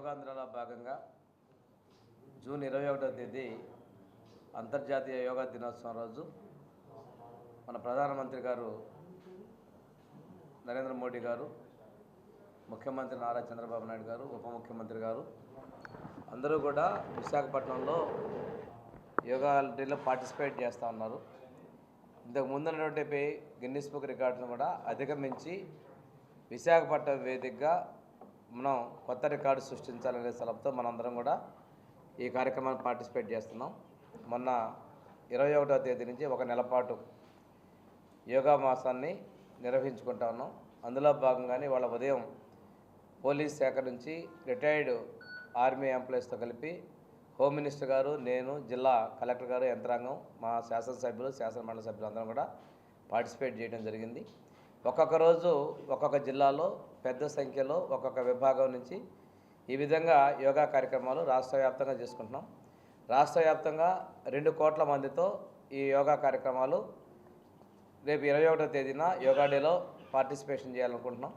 యోగాంధ్రలో భాగంగా జూన్ ఇరవై ఒకటో తేదీ అంతర్జాతీయ యోగా దినోత్సవం రోజు మన ప్రధానమంత్రి గారు నరేంద్ర మోడీ గారు ముఖ్యమంత్రి నారా చంద్రబాబు నాయుడు గారు ఉప ముఖ్యమంత్రి గారు అందరూ కూడా విశాఖపట్నంలో యోగా డేలో పార్టిసిపేట్ చేస్తూ ఉన్నారు. ఇంతకు ముందున్నటువంటి గిన్నిస్ బుక్ రికార్డును కూడా అధిగమించి విశాఖపట్నం వేదికగా మనం కొత్త రికార్డు సృష్టించాలనే సలభతో మనందరం కూడా ఈ కార్యక్రమాన్ని పార్టిసిపేట్ చేస్తున్నాం. మొన్న ఇరవై ఒకటవ తేదీ నుంచి ఒక నెల పాటు యోగా మాసాన్ని నిర్వహించుకుంటా ఉన్నాం. అందులో భాగంగానే వాళ్ళ ఉదయం పోలీస్ శాఖ నుంచి రిటైర్డ్ ఆర్మీ ఎంప్లాయీస్తో కలిపి హోమ్ మినిస్టర్ గారు నేను జిల్లా కలెక్టర్ గారు యంత్రాంగం మా శాసనసభ్యులు శాసనమండలి సభ్యులు అందరం కూడా పార్టిసిపేట్ చేయడం జరిగింది. ఒక్కొక్క రోజు ఒక్కొక్క జిల్లాలో పెద్ద సంఖ్యలో ఒక్కొక్క విభాగం నుంచి ఈ విధంగా యోగా కార్యక్రమాలు రాష్ట్ర వ్యాప్తంగా చేసుకుంటున్నాం. రాష్ట్ర వ్యాప్తంగా రెండు కోట్ల మందితో ఈ యోగా కార్యక్రమాలు రేపు ఇరవై ఒకటో తేదీన యోగా డేలో పార్టిసిపేషన్ చేయాలనుకుంటున్నాం.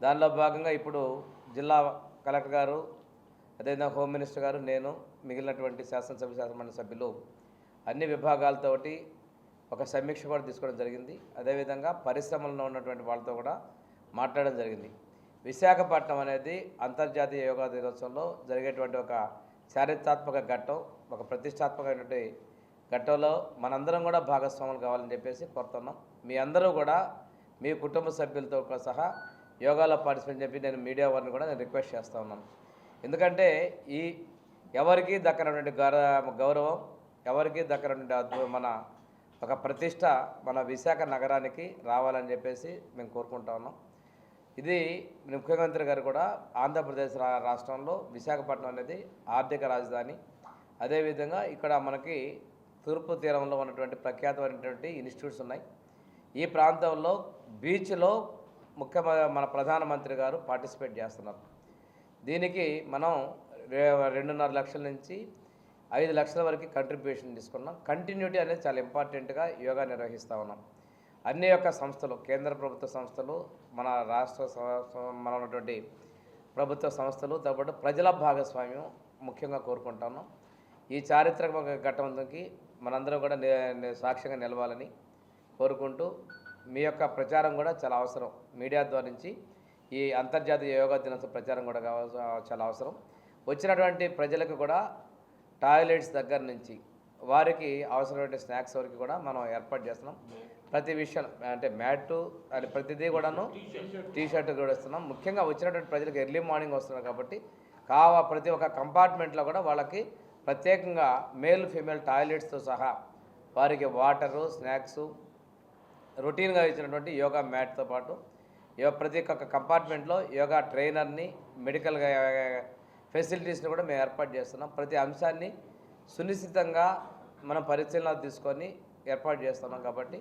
దానిలో భాగంగా ఇప్పుడు జిల్లా కలెక్టర్ గారు అదేవిధంగా హోమ్ మినిస్టర్ గారు నేను మిగిలినటువంటి శాసనసభ శాసనమండలి సభ్యులు అన్ని విభాగాలతోటి ఒక సమీక్ష కూడా తీసుకోవడం జరిగింది. అదేవిధంగా పరిశ్రమల్లో ఉన్నటువంటి వాళ్ళతో కూడా మాట్లాడడం జరిగింది. విశాఖపట్నం అనేది అంతర్జాతీయ యోగా దినోత్సవంలో జరిగేటువంటి ఒక చారిత్రాత్మక ఘట్టం ఒక ప్రతిష్టాత్మకమైనటువంటి ఘట్టంలో మనందరం కూడా భాగస్వాములు కావాలని చెప్పేసి కోరుతున్నాం. మీ అందరూ కూడా మీ కుటుంబ సభ్యులతో కూడా సహా యోగాలో పార్టిసిపేట్ చెప్పి నేను మీడియా వారిని కూడా నేను రిక్వెస్ట్ చేస్తూ ఉన్నాను. ఎందుకంటే ఈ ఎవరికి దక్కనటువంటి గౌరవం ఎవరికి దక్కనటువంటి అద్భుత మన ఒక ప్రతిష్ట మన విశాఖ నగరానికి రావాలని చెప్పేసి మేము కోరుకుంటా ఉన్నాం. ఇది ముఖ్యమంత్రి గారు కూడా ఆంధ్రప్రదేశ్ రాష్ట్రంలో విశాఖపట్నం అనేది ఆర్థిక రాజధాని. అదేవిధంగా ఇక్కడ మనకి తూర్పు తీరంలో ఉన్నటువంటి ప్రఖ్యాతమైనటువంటి ఇన్స్టిట్యూట్స్ ఉన్నాయి. ఈ ప్రాంతంలో బీచ్లో ముఖ్య మన ప్రధానమంత్రి గారు పార్టిసిపేట్ చేస్తున్నారు. దీనికి మనం రెండున్నర లక్షల నుంచి ఐదు లక్షల వరకు కంట్రిబ్యూషన్ తీసుకున్నాం. కంటిన్యూటీ అనేది చాలా ఇంపార్టెంట్గా యోగా నిర్వహిస్తూ ఉన్నాం. అన్ని యొక్క సంస్థలు కేంద్ర ప్రభుత్వ సంస్థలు మన రాష్ట్ర మన ఉన్నటువంటి ప్రభుత్వ సంస్థలు దాంతో ప్రజల భాగస్వామ్యం ముఖ్యంగా కోరుకుంటాను. ఈ చారిత్రక ఘట్టంకి మనందరం కూడా సాక్ష్యంగా నిలవాలని కోరుకుంటూ మీ యొక్క ప్రచారం కూడా చాలా అవసరం. మీడియా ద్వారా నుంచి ఈ అంతర్జాతీయ యోగా దినోత్సవ ప్రచారం కూడా చాలా అవసరం. వచ్చినటువంటి ప్రజలకు కూడా టాయిలెట్స్ దగ్గర నుంచి వారికి అవసరమైన స్నాక్స్ వరకు కూడా మనం ఏర్పాటు చేస్తున్నాం. ప్రతి విషయం అంటే మ్యాటు అది ప్రతిదీ కూడాను టీ షర్ట్ కూడా ఇస్తున్నాం. ముఖ్యంగా వచ్చినటువంటి ప్రజలకు ఎర్లీ మార్నింగ్ వస్తున్నారు కాబట్టి కావా ప్రతి ఒక్క కంపార్ట్మెంట్లో కూడా వాళ్ళకి ప్రత్యేకంగా మేల్ ఫీమేల్ టాయిలెట్స్తో సహా వారికి వాటరు స్నాక్స్ రొటీన్గా ఇచ్చినటువంటి యోగా మ్యాట్తో పాటు యో ప్రతి ఒక్క కంపార్ట్మెంట్లో యోగా ట్రైనర్ని మెడికల్గా ఫెసిలిటీస్ని కూడా మేము ఏర్పాటు చేస్తున్నాం. ప్రతి అంశాన్ని సునిశ్చితంగా మనం పరిశీలన తీసుకొని ఏర్పాటు చేస్తున్నాం కాబట్టి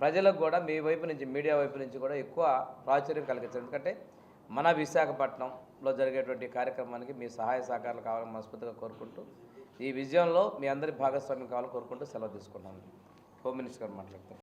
ప్రజలకు కూడా మీ వైపు నుంచి మీడియా వైపు నుంచి కూడా ఎక్కువ ప్రాచుర్యం కలిగించారు ఎందుకంటే మన విశాఖపట్నంలో జరిగేటువంటి కార్యక్రమానికి మీ సహాయ సహకారాలు కావాలని మనస్ఫూర్తిగా కోరుకుంటూ ఈ విజయంలో మీ అందరి భాగస్వామ్యం కావాలని కోరుకుంటూ సెలవు తీసుకున్నాను హోమ్ మినిస్టర్ గారు మాట్లాడతారు